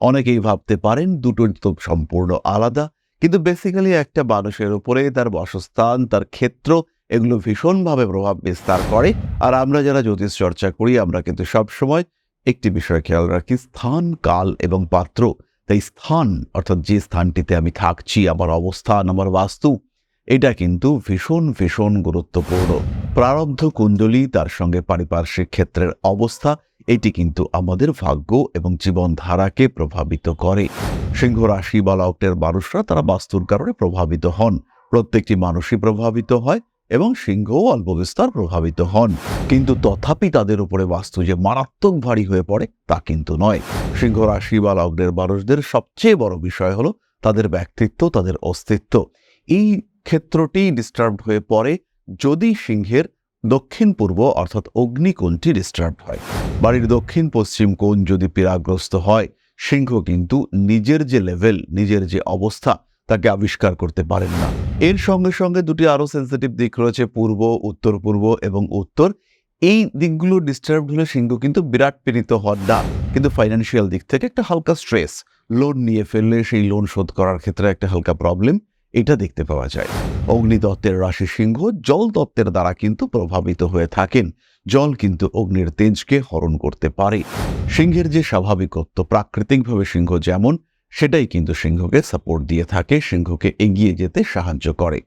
অনেকেই ভাবতে পারেন দুটো তো সম্পূর্ণ আলাদা, কিন্তু বেসিক্যালি একটা মানুষের উপরে তার বাসস্থান, তার ক্ষেত্র, এগুলো ভীষণভাবে প্রভাব বিস্তার করে। আর আমরা যারা জ্যোতিষ চর্চা করি, আমরা কিন্তু সবসময় একটি বিষয় খেয়াল রাখি, স্থান, কাল এবং পাত্র। তাই স্থান, অর্থাৎ যে স্থানটিতে আমি থাকছি, আমার অবস্থান, আমার বাস্তু, এটা কিন্তু ভীষণ ভীষণ গুরুত্বপূর্ণ। প্রারব্ধ কুণ্ডলী, তার সঙ্গে পারিপার্শ্বিক ক্ষেত্রের অবস্থা এটি কিন্তু আমাদের ভাগ্য এবং জীবনধারাকে প্রভাবিত করে। সিংহ রাশি বা লগ্নের মানুষরা তারা বাস্তুর কারণে প্রভাবিত হন। প্রত্যেকটি মানুষই প্রভাবিত হয় এবং সিংহও অল্প বিস্তার প্রভাবিত হন। কিন্তু তথাপি তাদের উপরে বাস্তু যে মারাত্মক ভারী হয়ে পড়ে তা কিন্তু নয়। সিংহ রাশি বা লগ্নের মানুষদের সবচেয়ে বড় বিষয় হলো তাদের ব্যক্তিত্ব, তাদের অস্তিত্ব। এই ক্ষেত্রটি ডিস্টার্ব হয়ে পড়ে যদি সিংহের দক্ষিণ পূর্ব অর্থাৎ অগ্নিকোণটি ডিস্টার্ব হয়। বাড়ির দক্ষিণ পশ্চিম কোণ যদি পীড়াগ্রস্ত হয়, সিংহ কিন্তু নিজের যে লেভেল নিজের যে অবস্থা, তাকে আবিষ্কার করতে পারেন না। এর সঙ্গে সঙ্গে দুটি আরও সেন্সিটিভ দিক রয়েছে, পূর্ব উত্তর পূর্ব এবং উত্তর। এই দিকগুলো ডিস্টার্ব হলে সিংহ কিন্তু বিরাট পীড়িত হন না কিন্তু ফাইন্যান্সিয়াল দিক থেকে একটা হালকা স্ট্রেস লোন নিয়ে ফেললে সেই লোন শোধ করার ক্ষেত্রে একটা হালকা প্রবলেম এটা দেখতে পাওয়া যায়। অগ্নিদত্তের রাশি সিংহ জল দত্তের দ্বারা কিন্তু প্রভাবিত হয়ে থাকেন। জল কিন্তু অগ্নির তেজকে হরণ করতে পারে। সিংহের যে স্বাভাবিকত্ব, প্রাকৃতিকভাবে সিংহ যেমন, সেটাই কিন্তু সিংহকে সাপোর্ট দিয়ে থাকে, সিংহকে এগিয়ে যেতে সাহায্য করে।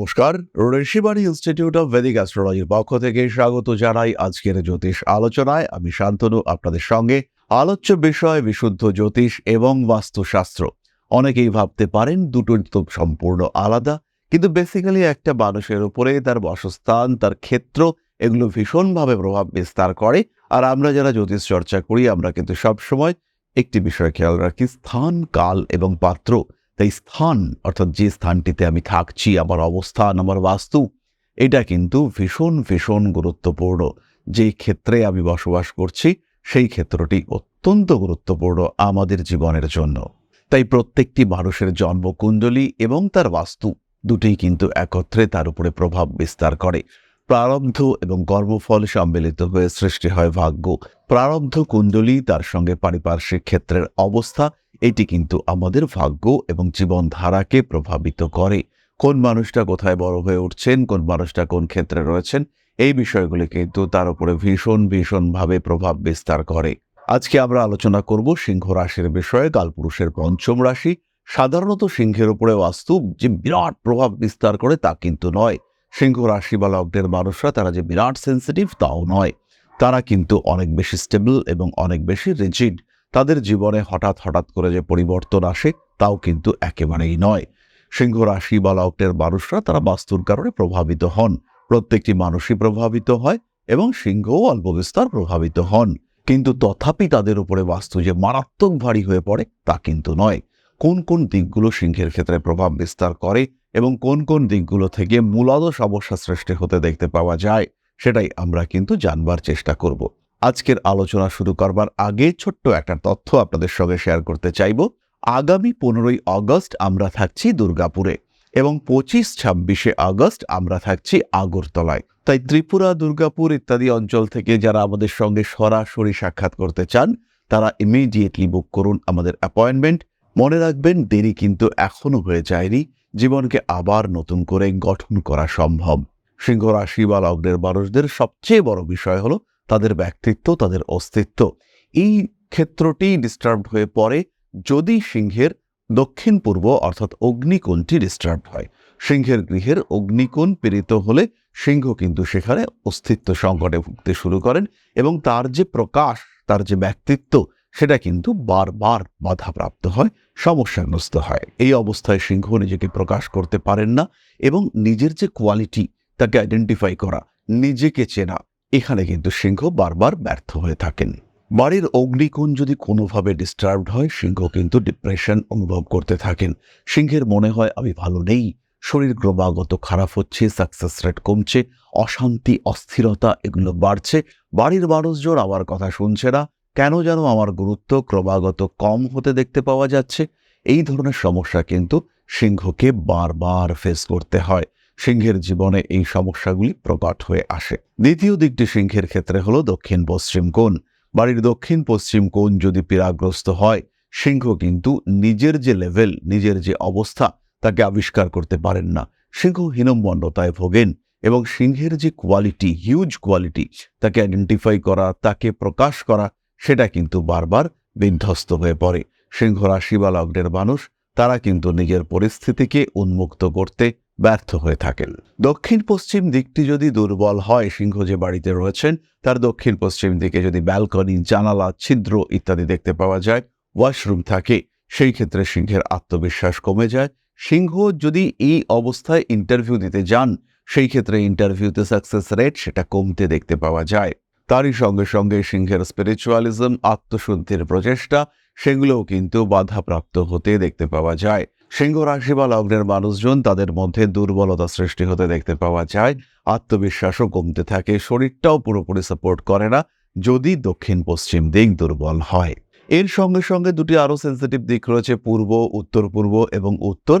নমস্কার। ঋষিবাণী ইনস্টিটিউট অফ ভেদিক অ্যাস্ট্রোলজির পক্ষ থেকে স্বাগত জানাই আজকের জ্যোতিষ আলোচনায়। আমি শান্তনু, আপনাদের সঙ্গে আলোচ্য বিষয়, বিশুদ্ধ জ্যোতিষ এবং বাস্তুশাস্ত্র। অনেকেই ভাবতে পারেন দুটো তো সম্পূর্ণ আলাদা, কিন্তু বেসিক্যালি একটা মানুষের উপরে তার বাসস্থান, তার ক্ষেত্র, এগুলো ভীষণভাবে প্রভাব বিস্তার করে। আর আমরা যারা জ্যোতিষ চর্চা করি, আমরা কিন্তু সবসময় একটি বিষয় খেয়াল রাখি, স্থান, কাল এবং পাত্র। তাই স্থান, অর্থাৎ যে স্থানটিতে আমি থাকছি, আমার অবস্থান, আমার বাস্তু, এটা কিন্তু ভীষণ ভীষণ গুরুত্বপূর্ণ। যেই ক্ষেত্রে আমি বসবাস করছি, সেই ক্ষেত্রটি অত্যন্ত গুরুত্বপূর্ণ আমাদের জীবনের জন্য। তাই প্রত্যেকটি মানুষের জন্মকুণ্ডলী এবং তার বাস্তু দুটোই কিন্তু একত্রে তার উপরে প্রভাব বিস্তার করে। প্রারব্ধ এবং কর্মফল সম্মিলিত হয়ে সৃষ্টি হয় ভাগ্য। প্রারব্ধ কুণ্ডলী তার সঙ্গে পারিপার্শ্বিক ক্ষেত্রের অবস্থা, এটি কিন্তু আমাদের ভাগ্য এবং জীবনধারাকে প্রভাবিত করে। কোন মানুষটা কোথায় বড় হয়ে উঠছেন, কোন মানুষটা কোন ক্ষেত্রে রয়েছেন, এই বিষয়গুলি কিন্তু তার উপরে ভীষণ, ভীষণভাবে প্রভাব বিস্তার করে। আজকে আমরা আলোচনা করব সিংহ রাশির বিষয়ে, কালপুরুষের পঞ্চম রাশি। সাধারণত সিংহের উপরে বাস্তু যে বিরাট প্রভাব বিস্তার করে তা কিন্তু নয়। সিংহ রাশি বা লগ্নের মানুষরা, তারা যে বিরাট সেন্সিটিভ তাও নয়। তারা কিন্তু অনেক বেশি স্টেবল এবং অনেক বেশি রিজিড তাদের জীবনে হঠাৎ হঠাৎ করে যে পরিবর্তন আসে, তাও কিন্তু একেবারেই নয়। সিংহ রাশি বা লগ্নের মানুষরা তারা বাস্তুর কারণে প্রভাবিত হন। প্রত্যেকটি মানুষই প্রভাবিত হয় এবং সিংহও অল্প বিস্তার প্রভাবিত হন। কিন্তু তথাপি তাদের উপরে বাস্তু যে মারাত্মক ভারী হয়ে পড়ে, তা কিন্তু নয়। কোন কোন দিকগুলো সিংহের ক্ষেত্রে প্রভাব বিস্তার করে এবং কোন কোন দিকগুলো থেকে মূলত সমস্যা সৃষ্টি হতে দেখতে পাওয়া যায়? সেটাই আমরা কিন্তু জানবার চেষ্টা করব। আজকের আলোচনা শুরু করবার আগে ছোট্ট একটা তথ্য আপনাদের সঙ্গে শেয়ার করতে চাইব। আগামী পনেরোই আগস্ট আমরা থাকছি দুর্গাপুরে এবং পঁচিশ ছাব্বিশে আগস্ট আমরা থাকছি আগরতলায়। তাই ত্রিপুরা, দুর্গাপুর ইত্যাদি অঞ্চল থেকে যারা আমাদের সঙ্গে সরাসরি সাক্ষাৎ করতে চান, তারা ইমিডিয়েটলি বুক করুন আমাদের অ্যাপয়েন্টমেন্ট মনে রাখবেন, দেরি কিন্তু এখনও হয়ে যায়নি। জীবনকে আবার নতুন করে গঠন করা সম্ভব। সিংহ রাশি বা লগ্নের মানুষদের সবচেয়ে বড় বিষয় হলো তাদের ব্যক্তিত্ব, তাদের অস্তিত্ব। এই ক্ষেত্রটি ডিস্টার্ব হয়ে পড়ে যদি সিংহের দক্ষিণ পূর্ব অর্থাৎ অগ্নিকোণটি ডিস্টার্ব হয়। সিংহের গৃহের অগ্নিকোণ পীড়িত হলে সিংহ কিন্তু সেখানে অস্তিত্ব সংকটে ভুগতে শুরু করেন এবং তার যে প্রকাশ, তার যে ব্যক্তিত্ব, সেটা কিন্তু বারবার বাধাপ্রাপ্ত হয়, সমস্যাগ্রস্ত হয়। এই অবস্থায় সিংহ নিজেকে প্রকাশ করতে পারেন না এবং নিজের যে কোয়ালিটি তাকে আইডেন্টিফাই করা, নিজেকে চেনা। এখানে কিন্তু সিংহ বারবার ব্যর্থ হয়ে থাকেন। বাড়ির অগ্নিকোণ যদি কোনোভাবে ডিস্টার্বড হয়, সিংহ কিন্তু ডিপ্রেশন অনুভব করতে থাকেন। সিংহের মনে হয়, আমি ভালো নেই। শরীর ক্রমাগত খারাপ হচ্ছে সাকসেস রেট কমছে, অশান্তি, অস্থিরতা এগুলো বাড়ছে। বাড়ির মানুষজন আমার কথা শুনছে না। কেন যেন আমার গুরুত্ব ক্রমাগত কম হতে দেখতে পাওয়া যাচ্ছে। এই ধরনের সমস্যা কিন্তু সিংহকে বারবার ফেস করতে হয়। সিংহের জীবনে এই সমস্যাগুলি প্রকট হয়ে আসে। দ্বিতীয় দিকটি সিংহের ক্ষেত্রে হল দক্ষিণ পশ্চিম কোণ। বাড়ির দক্ষিণ পশ্চিম কোণ যদি পীড়াগ্রস্ত হয়, সিংহ কিন্তু নিজের যে লেভেল নিজের যে অবস্থা, তাকে আবিষ্কার করতে পারেন না। সিংহ হীনম্মন্যতায় ভোগেন এবং সিংহের যে কোয়ালিটি হিউজ কোয়ালিটি তাকে আইডেন্টিফাই করা, তাকে প্রকাশ করা, সেটা কিন্তু বারবার বিধ্বস্ত হয়ে পড়ে। সিংহ রাশি বা লগ্নের মানুষ, তারা কিন্তু নিজের পরিস্থিতিকে উন্মুক্ত করতে ব্যর্থ হয়ে থাকেন। দক্ষিণ পশ্চিম দিকটি যদি দুর্বল হয়, সিংহ যে বাড়িতে রয়েছেন, তার দক্ষিণ পশ্চিম দিকে যদি ব্যালকনি, জানালা, ছিদ্র ইত্যাদি দেখতে পাওয়া যায়, ওয়াশরুম থাকে, সেই ক্ষেত্রে সিংহের আত্মবিশ্বাস কমে যায়। সিংহ যদি এই অবস্থায় ইন্টারভিউ দিতে যান, সেই ক্ষেত্রে ইন্টারভিউতে সাকসেস রেট সেটা কমতে দেখতে পাওয়া যায়। তারই সঙ্গে সঙ্গে সিংহের স্পিরিচুয়ালিজম আত্মশুদ্ধির প্রচেষ্টা, সেগুলোও কিন্তু বাধাপ্রাপ্ত হতে দেখতে পাওয়া যায়। সিংহ রাশি বা লগ্নের মানুষজন তাদের মধ্যে দুর্বলতা সৃষ্টি হতে দেখতে পাওয়া যায়। আত্মবিশ্বাসও কমতে থাকে, শরীরটাও পুরোপুরি সাপোর্ট করে না, যদি দক্ষিণ পশ্চিম দিক দুর্বল হয়। এর সঙ্গে সঙ্গে দুটি আরও সেন্সিটিভ দিক রয়েছে, পূর্ব, উত্তর পূর্ব এবং উত্তর।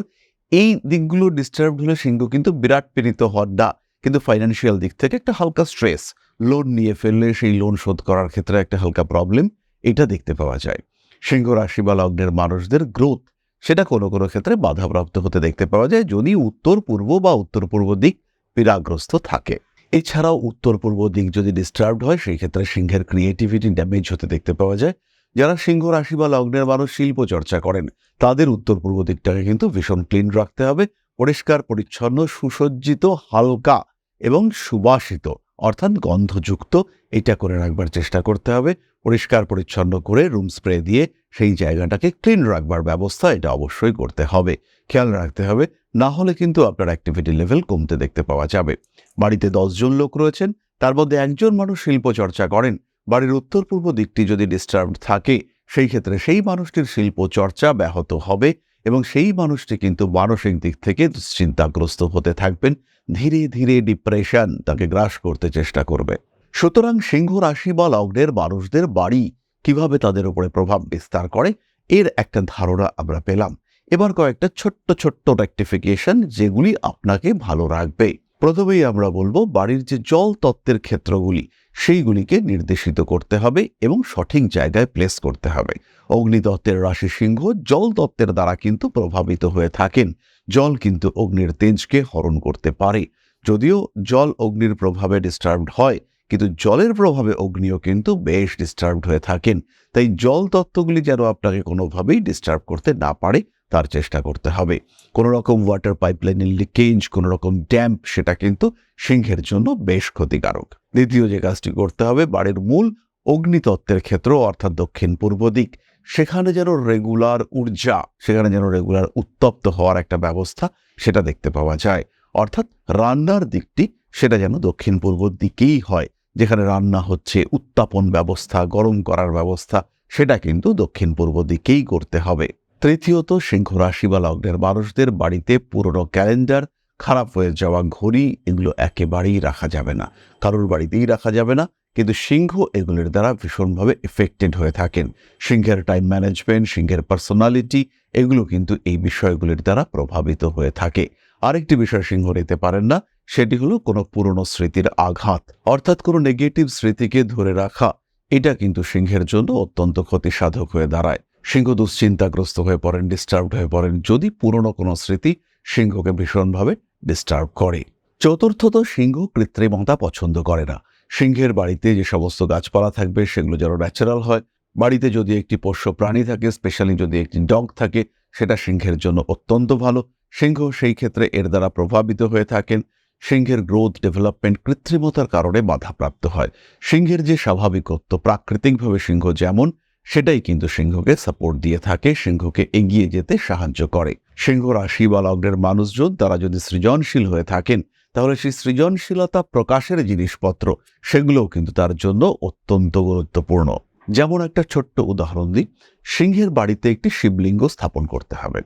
এই দিকগুলো ডিস্টার্ব হলে সিংহ কিন্তু বিরাট পীড়িত হন না, কিন্তু ফাইন্যান্সিয়াল দিক থেকে একটা হালকা স্ট্রেস লোন নিয়ে ফেললে সেই লোন শোধ করার ক্ষেত্রে একটা হালকা প্রবলেম এটা দেখতে পাওয়া যায়। সিংহ রাশি বা লগ্নের মানুষদের গ্রোথ সেটা কোনো কোনো ক্ষেত্রে বাধাপ্রাপ্ত হতে দেখতে পাওয়া যায় যদি উত্তর পূর্ব বা উত্তর পূর্ব দিক পীড়াগ্রস্ত থাকে। এছাড়াও উত্তর পূর্ব দিক যদি ডিস্টার্বড হয়, সেই ক্ষেত্রে সিংহের ক্রিয়েটিভিটি ড্যামেজ হতে দেখতে পাওয়া যায়। যারা সিংহ রাশি বা লগ্নের মানুষ শিল্প চর্চা করেন, তাদের উত্তর পূর্ব দিকটাকে কিন্তু ভীষণ ক্লিন রাখতে হবে। পরিষ্কার, পরিচ্ছন্ন, সুসজ্জিত, হালকা এবং সুবাসিত। অর্থাৎ গন্ধযুক্ত, এটা করে রাখবার চেষ্টা করতে হবে। পরিষ্কার পরিচ্ছন্ন করে রুম স্প্রে দিয়ে সেই জায়গাটাকে ক্লিন রাখবার ব্যবস্থা এটা অবশ্যই করতে হবে। খেয়াল রাখতে হবে, না হলে কিন্তু আপনার অ্যাক্টিভিটি লেভেল কমতে দেখতে পাওয়া যাবে। বাড়িতে দশজন লোক রয়েছেন, তার মধ্যে একজন মানুষ শিল্প চর্চা করেন। বাড়ির উত্তর পূর্ব দিকটি যদি ডিস্টার্ব থাকে, সেই ক্ষেত্রে সেই মানুষটির শিল্প চর্চা ব্যাহত হবে এবং সেই মানুষটি কিন্তু মানসিক দিক থেকে দুশ্চিন্তাগ্রস্ত হতে থাকবেন। ধীরে ধীরে ডিপ্রেশন তাকে গ্রাস করতে চেষ্টা করবে। সুতরাং সিংহ রাশি বা লগ্নের মানুষদের বাড়ি কীভাবে তাদের উপরে প্রভাব বিস্তার করে, এর একটা ধারণা আমরা পেলাম। এবার কয়েকটা ছোট্ট ছোট্ট রেক্টিফিকেশন যেগুলি আপনাকে ভালো রাখবে। প্রথমেই আমরা বলব, বাড়ির যে জল তত্ত্বের ক্ষেত্রগুলি, সেইগুলিকে নির্দেশিত করতে হবে এবং সঠিক জায়গায় প্লেস করতে হবে। অগ্নিতত্ত্বের রাশি সিংহ জল তত্ত্বের দ্বারা কিন্তু প্রভাবিত হয়ে থাকেন। জল কিন্তু অগ্নির তেজকে হরণ করতে পারে। যদিও জল অগ্নির প্রভাবে ডিস্টার্বড হয়, কিন্তু জলের প্রভাবে অগ্নিও কিন্তু বেশ ডিস্টার্বড হয়ে থাকেন। তাই জল তত্ত্বগুলি যেন আপনাকে কোনোভাবেই ডিস্টার্ব করতে না পারে, তার চেষ্টা করতে হবে। কোনো রকম ওয়াটার পাইপলাইনের লিকেজ কোনো রকম ড্যাম্প সেটা কিন্তু সিংহের জন্য বেশ ক্ষতিকারক। দ্বিতীয় যে কাজটি করতে হবে, বাড়ির মূল অগ্নিতত্ত্বের ক্ষেত্র, অর্থাৎ দক্ষিণ পূর্ব দিক সেখানে যেন রেগুলার ঊর্জা সেখানে যেন রেগুলার উত্তপ্ত হওয়ার একটা ব্যবস্থা সেটা দেখতে পাওয়া যায়। অর্থাৎ রান্নার দিকটি সেটা যেন দক্ষিণ পূর্ব দিকেই হয়, যেখানে রান্না হচ্ছে, উত্তাপন ব্যবস্থা, গরম করার ব্যবস্থা, সেটা কিন্তু দক্ষিণ পূর্ব দিকেই করতে হবে। তৃতীয়ত, সিংহ রাশি বা লগ্নের মানুষদের বাড়িতে পুরনো ক্যালেন্ডার, খারাপ হয়ে যাওয়া ঘড়ি, এগুলো একেবারেই রাখা যাবে না। কারোর বাড়িতেই রাখা যাবে না কিন্তু সিংহ এগুলির দ্বারা ভীষণভাবে এফেক্টেড হয়ে থাকেন। সিংহের টাইম ম্যানেজমেন্ট সিংহের পার্সোনালিটি এগুলো কিন্তু এই বিষয়গুলির দ্বারা প্রভাবিত হয়ে থাকে। আরেকটি বিষয় সিংহ নিতে পারেন না, সেটি হলো কোনো পুরনো স্মৃতির আঘাত, অর্থাৎ কোনো নেগেটিভ স্মৃতিকে ধরে রাখা। এটা কিন্তু সিংহের জন্য অত্যন্ত ক্ষতিসাধক হয়ে দাঁড়ায়। সিংহ দুশ্চিন্তাগ্রস্ত হয়ে পড়েন ডিস্টার্বড হয়ে পড়েন। যদি পুরনো কোনো স্মৃতি সিংহকে ভীষণভাবে ডিস্টার্ব করে। চতুর্থত সিংহ কৃত্রিমতা পছন্দ করে না। সিংহের বাড়িতে যে সমস্ত গাছপালা থাকবে, সেগুলো যেন ন্যাচারাল হয়। বাড়িতে যদি একটি পোষ্য প্রাণী থাকে স্পেশালি যদি একটি ডগ থাকে, সেটা সিংহের জন্য অত্যন্ত ভালো। সিংহ সেই ক্ষেত্রে এর দ্বারা প্রভাবিত হয়ে থাকেন। সিংহের গ্রোথ ডেভেলপমেন্ট কৃত্রিমতার কারণে বাধাপ্রাপ্ত হয়। সিংহের যে স্বাভাবিকত্ব, প্রাকৃতিকভাবে সিংহ যেমন, সেটাই কিন্তু সিংহকে সাপোর্ট দিয়ে থাকে, সিংহকে এগিয়ে যেতে সাহায্য করে। সিংহ রাশি বা লগ্নের মানুষজন, তারা যদি সৃজনশীল হয়ে থাকেন তাহলে সেই সৃজনশীলতা প্রকাশের জিনিসপত্র, সেগুলোও কিন্তু তার জন্য অত্যন্ত গুরুত্বপূর্ণ। যেমন একটা ছোট্ট উদাহরণ দিই, সিংহের বাড়িতে একটি শিবলিঙ্গ স্থাপন করতে হবে।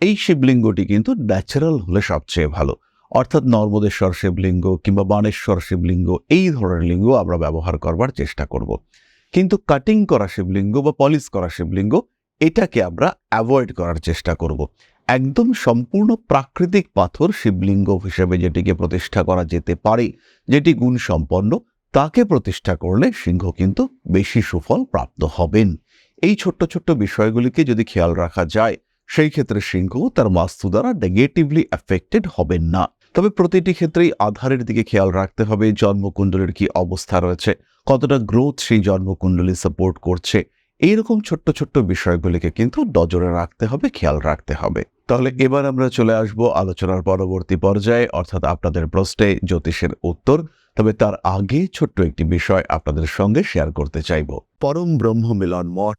এই শিবলিঙ্গটি কিন্তু ন্যাচারাল হলে সবচেয়ে ভালো। অর্থাৎ নর্মদেশ্বর শিবলিঙ্গ কিংবা বানেশ্বর শিবলিঙ্গ, এই ধরনের লিঙ্গ আমরা ব্যবহার করবার চেষ্টা করব। কিন্তু কাটিং করা শিবলিঙ্গ বা পলিশ করা শিবলিঙ্গ, এটাকে আমরা অ্যাভয়েড করার চেষ্টা করব। একদম সম্পূর্ণ প্রাকৃতিক পাথর শিবলিঙ্গ হিসেবে যেটিকে প্রতিষ্ঠা করা যেতে পারে, যেটি গুণ সম্পন্ন, তাকে প্রতিষ্ঠা করলে সিংহ কিন্তু বেশি সুফল প্রাপ্ত হবেন। এই ছোট্ট ছোট্ট বিষয়গুলিকে যদি খেয়াল রাখা যায়, সেই ক্ষেত্রে সিংহ তার বাস্তু দ্বারা নেগেটিভলি অ্যাফেক্টেড হবেন না। তবে প্রতিটি ক্ষেত্রেই আধারের দিকে খেয়াল রাখতে হবে, জন্মকুণ্ডলীর কি অবস্থা রয়েছে, কতটা গ্রোথ সেই জন্মকুণ্ডলী সাপোর্ট করছে। এইরকম ছোট্ট ছোট্ট বিষয়গুলিকে কিন্তু নজরে রাখতে হবে, খেয়াল রাখতে হবে। তাহলে এবার আমরা চলে আসব আলোচনার পরবর্তী পর্যায়ে, অর্থাৎ আপনাদের প্রশ্নে জ্যোতিষের উত্তর। তবে তার আগে ছোট্ট একটি বিষয় আপনাদের সঙ্গে শেয়ার করতে চাইব। পরম ব্রহ্ম মিলন মঠ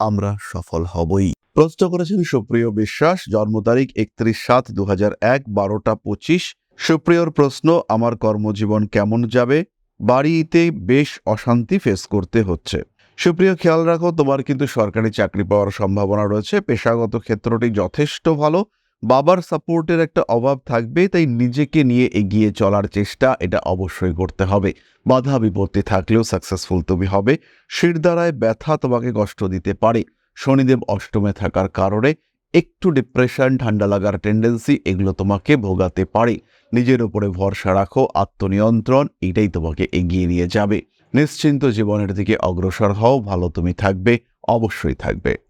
আমরা সফল হবই। প্রশ্ন করেছেন, সুপ্রিয় বিশ্বাস, জন্ম তারিখ একত্রিশ সাত দু হাজার এক, বারোটা পঁচিশ। সুপ্রিয়র প্রশ্ন, আমার কর্মজীবন কেমন যাবে? বাড়িতে বেশ অশান্তি ফেস করতে হচ্ছে। সুপ্রিয়, খেয়াল রাখো, তোমার কিন্তু সরকারি চাকরি পাওয়ার সম্ভাবনা রয়েছে। পেশাগত ক্ষেত্রটি যথেষ্ট ভালো। বাবার সাপোর্টের একটা অভাব থাকবে, তাই নিজেকে নিয়ে এগিয়ে চলার চেষ্টা এটা অবশ্যই করতে হবে। বাধা বিপত্তি থাকলেও সাকসেসফুল তুমি হবে। শিরদাঁড়ায় ব্যথা তোমাকে কষ্ট দিতে পারে। শনিদেব অষ্টমে থাকার কারণে একটু ডিপ্রেশন ঠান্ডা লাগার টেন্ডেন্সি এগুলো তোমাকে ভোগাতে পারে। নিজের উপরে ভরসা রাখো, আত্মনিয়ন্ত্রণ এটাই তোমাকে এগিয়ে নিয়ে যাবে। নিশ্চিন্ত জীবনের দিকে অগ্রসর হও, ভালো তুমি থাকবে, অবশ্যই থাকবে।